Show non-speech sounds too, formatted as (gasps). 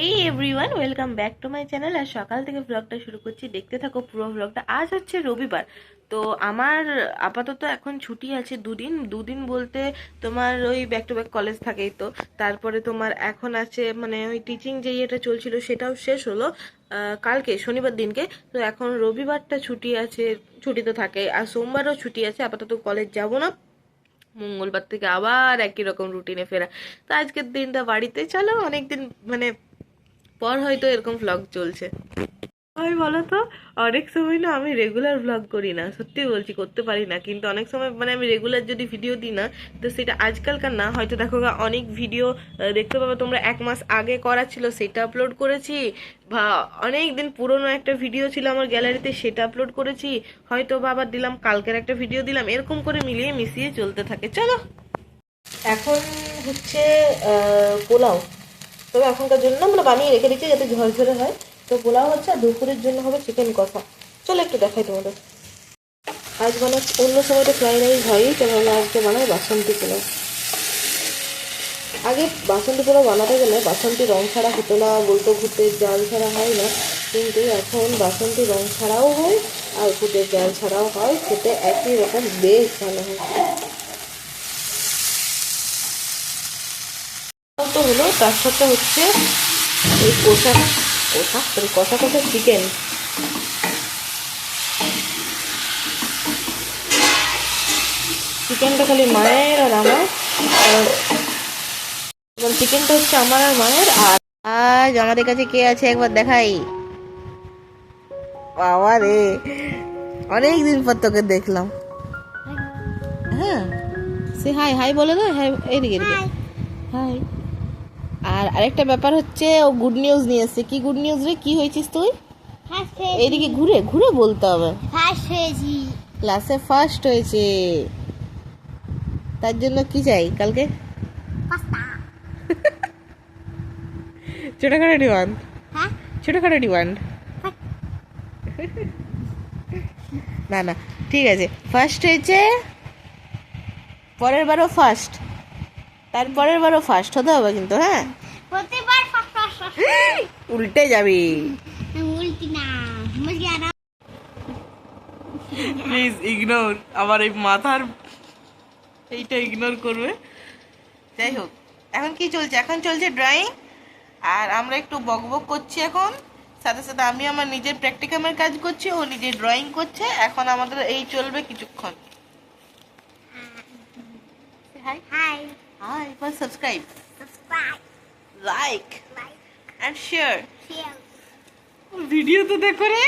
এই everyone welcome back to my channel আর সকাল থেকে ব্লগটা শুরু করছি। দেখতে থাকো পুরো ব্লগটা আজ হচ্ছে রবিবার। তো আমার আপাতত এখন ছুটি আছে দুদিন। দুদিন বলতে তোমার ওই ব্যাক টু ব্যাক কলেজ থাকেই তো। তারপরে তোমার এখন আছে মানে ওই টিচিং যে ইয়েটা চলছিল সেটাও শেষ হলো কালকে, শনিবার দিনকে। তো এখন রবিবারটা ছুটি আছে, ছুটি তো থাকে। আর সোমবারও ছুটি আছে, আপাতত কলেজ যাব না। মঙ্গলবার থেকে আবার একই রকম রুটিনে ফেরা। তো আজকের দিনটা বাড়িতে চলো। অনেকদিন মানে পর হয়তো এরকম ভ্লগ চলছে। আমি বলো তো অনেক সময় না আমি রেগুলার ভ্লগ করি না, সত্যি বলছি, করতে পারি না। কিন্তু অনেক সময় মানে আমি রেগুলার যদি ভিডিও দিই না, তো সেটা আজকালকার না, হয়তো দেখো অনেক ভিডিও দেখতে পাবে তোমরা, এক মাস আগে করা ছিল, সেটা আপলোড করেছি। বা অনেক দিন পুরনো একটা ভিডিও ছিল আমার গ্যালারিতে সেটা আপলোড করেছি। হয়তো বা আবার দিলাম, কালকের একটা ভিডিও দিলাম, এরকম করে মিলিয়ে মিশিয়ে চলতে থাকে। চলো। এখন হচ্ছে পোলাও। তবে এখনকার জন্য আমরা বানিয়ে রেখে দিচ্ছি যাতে ঝরঝরে হয়। তো পোলাও হচ্ছে আর দুপুরের জন্য হবে চিকেন কষা চলো একটু দেখাই তোমাদের। আজ মানে অন্য সময় তো ফ্রাইড রাইস হয়ই তবে আমরা আজকে বানাই বাসন্তী পোলাও। আগে বাসন্তী পোলাও বানাতে গেলে বাসন্তী রং ছাড়া হতো না বলতো ভূতের জাল ছাড়া হয় না। কিন্তু এখন বাসন্তী রং ছাড়াও হয়, আর ভূতের জাল ছাড়াও হয়, খেতে একই রকম বেশ ভালো হয়। তো হলো? তার সাথে হচ্ছে এই কষা কষা সরি কষা কষা চিকেন চিকেনটা খালি মায়ের আর আমার। চিকেনটা হচ্ছে আমার আর মায়ের আর আজ আমাদের কাছে কে আছে একবার দেখাই। বাবা রে অনেক দিন পর তোকে দেখলাম। হ্যাঁ সে হাই হাই বলে দাও হাই এদিকে এদিকে হাই আর আরেকটা ব্যাপার হচ্ছে ও গুড নিউজ নিয়ে এসছে। কি গুড নিউজ রে? কি হয়েছিস তুই? এইদিকে ঘুরে ঘুরে বলতে হবে। ফার্স্ট হয়েছি। ক্লাসে ফার্স্ট হয়েছে। তার জন্য কি চাই কালকে? (laughs) ছোটখাটো ডিমান্ড হ্যাঁ? ছোটখাটো ডিমান্ড না না ঠিক আছে। ফার্স্ট হয়েছে পরের বারও ফার্স্ট তারপরের বারও ফার্স্ট হতে হবে কিন্তু হ্যাঁ? প্রতিবার (gasps) উল্টে যাবি। উল্টি না প্লিজ ইগনোর আমার এই মাথার এইটা ইগনোর করবে। যাই হোক এখন কি চলছে? এখন চলছে ড্রয়িং আর আমরা একটু বকবক করছি এখন। সাথে সাথে আমি আমার নিজের প্র্যাকটিকামের কাজ করছি ও নিজে ড্রয়িং করছে। এখন আমাদের এই চলবে কিছুক্ষণ। Hi hi hi for subscribe subscribe like like and share share video তো দেখো রে